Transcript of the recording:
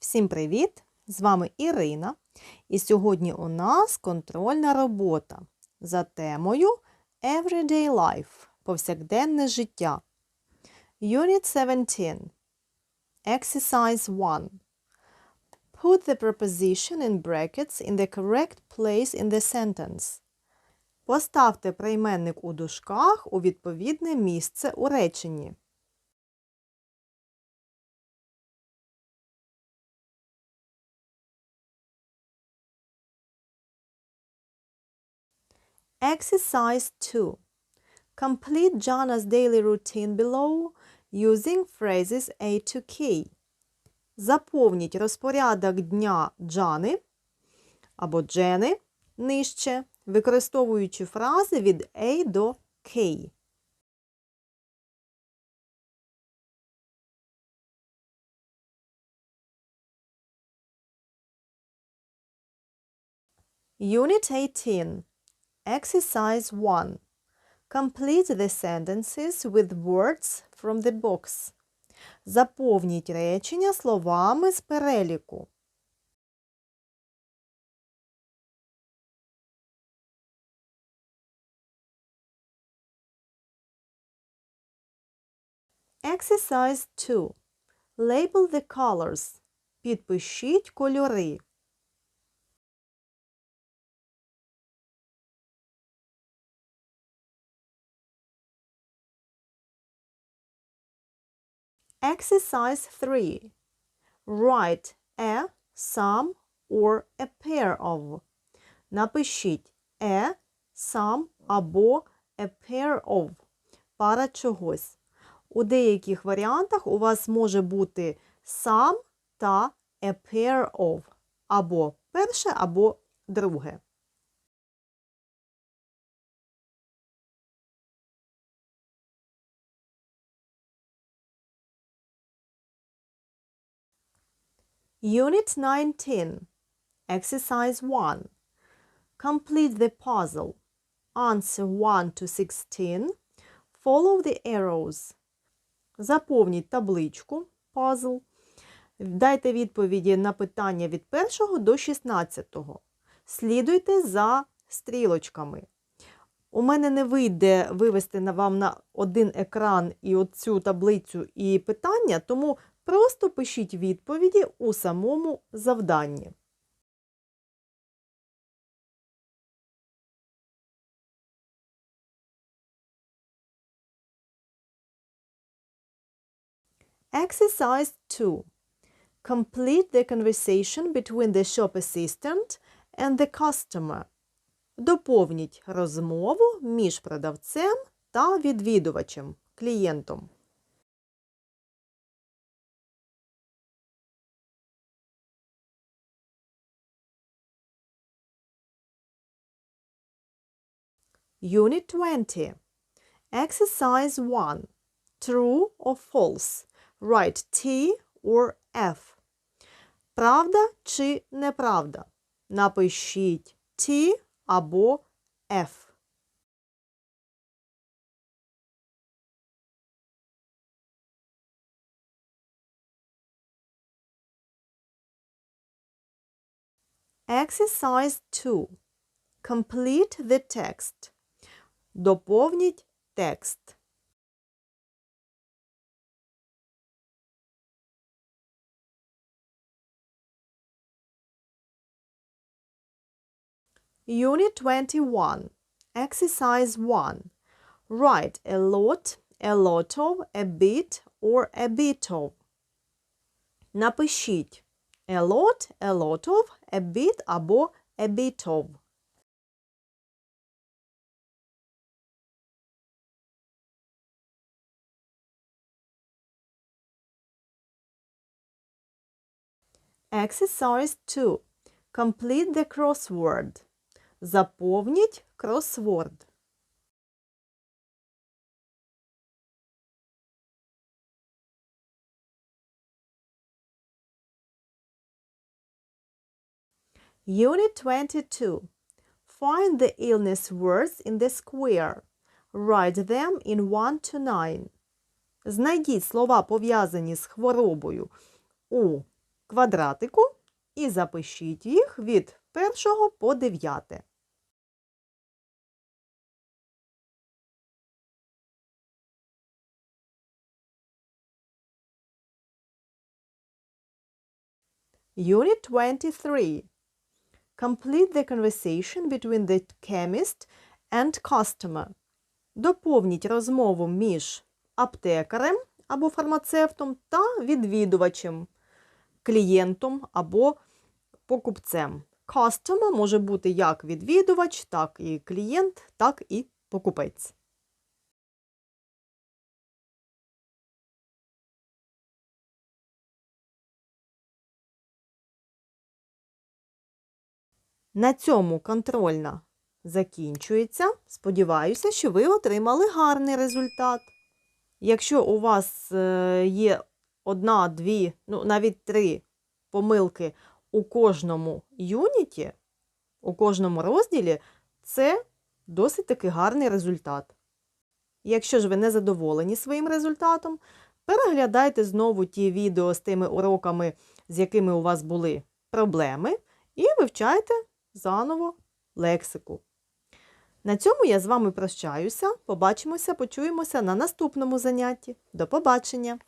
Всім привіт! З вами Ірина. І сьогодні у нас контрольна робота за темою Everyday Life повсякденне життя. Unit 17. Exercise 1. Put the preposition in brackets in the correct place in the sentence. Поставте прийменник у дужках у відповідне місце у реченні. Exercise 2. Complete Jana's daily routine below using phrases A to K. Заповніть розпорядок дня Джани або Джени нижче, використовуючи фрази від A до K. Unit 18. Exercise 1. Complete the sentences with words from the box. Заповніть речення словами з переліку. Exercise 2. Label the colors. Підпишіть кольори. Exercise 3. Write a, some or a pair of. Напишіть a, some або a pair of. Пара чогось. У деяких варіантах у вас може бути some та a pair of. Або перше, або друге. Unit 19. Exercise 1. Complete the puzzle. Answer 1 to 16. Follow the arrows. Заповніть табличку пазл. Дайте відповіді на питання від 1 до 16. Слідуйте за стрілочками. У мене не вийде вивести вам на один екран і оцю таблицю і питання, тому Просто пишіть відповіді у самому завданні. Exercise 2. Complete the conversation between the shop assistant and the customer. Доповніть розмову між продавцем та відвідувачем, клієнтом. Unit 20. Exercise 1. True or false. Write T or F. Правда чи неправда? Напишіть T або F. Exercise 2. Complete the text. Доповніть текст. Unit 21. Exercise 1. Write a lot, a lot of, a bit or a bit of. Напишіть a lot, a lot of, a bit або a bit of. Exercise 2. Complete the crossword. Заповніть кросворд. Unit 22. Find the illness words in the square. Write them in 1 to 9. Знайдіть слова, пов'язані з хворобою у квадратику і запишіть їх від 1 по 9. Unit 23. Complete the conversation between the chemist and customer. Доповніть розмову між аптекарем або фармацевтом та відвідувачем, клієнтом або покупцем. Customer може бути як відвідувач, так і клієнт, так і покупець. На цьому контрольна закінчується. Сподіваюся, що ви отримали гарний результат. Якщо у вас е, є одна, дві, ну навіть три помилки у кожному юніті, у кожному розділі, це досить таки гарний результат. Якщо ж ви не задоволені своїм результатом, переглядайте знову ті відео з тими уроками, з якими у вас були проблеми, і вивчайте заново лексику. На цьому я з вами прощаюся. Побачимося, почуємося на наступному занятті. До побачення!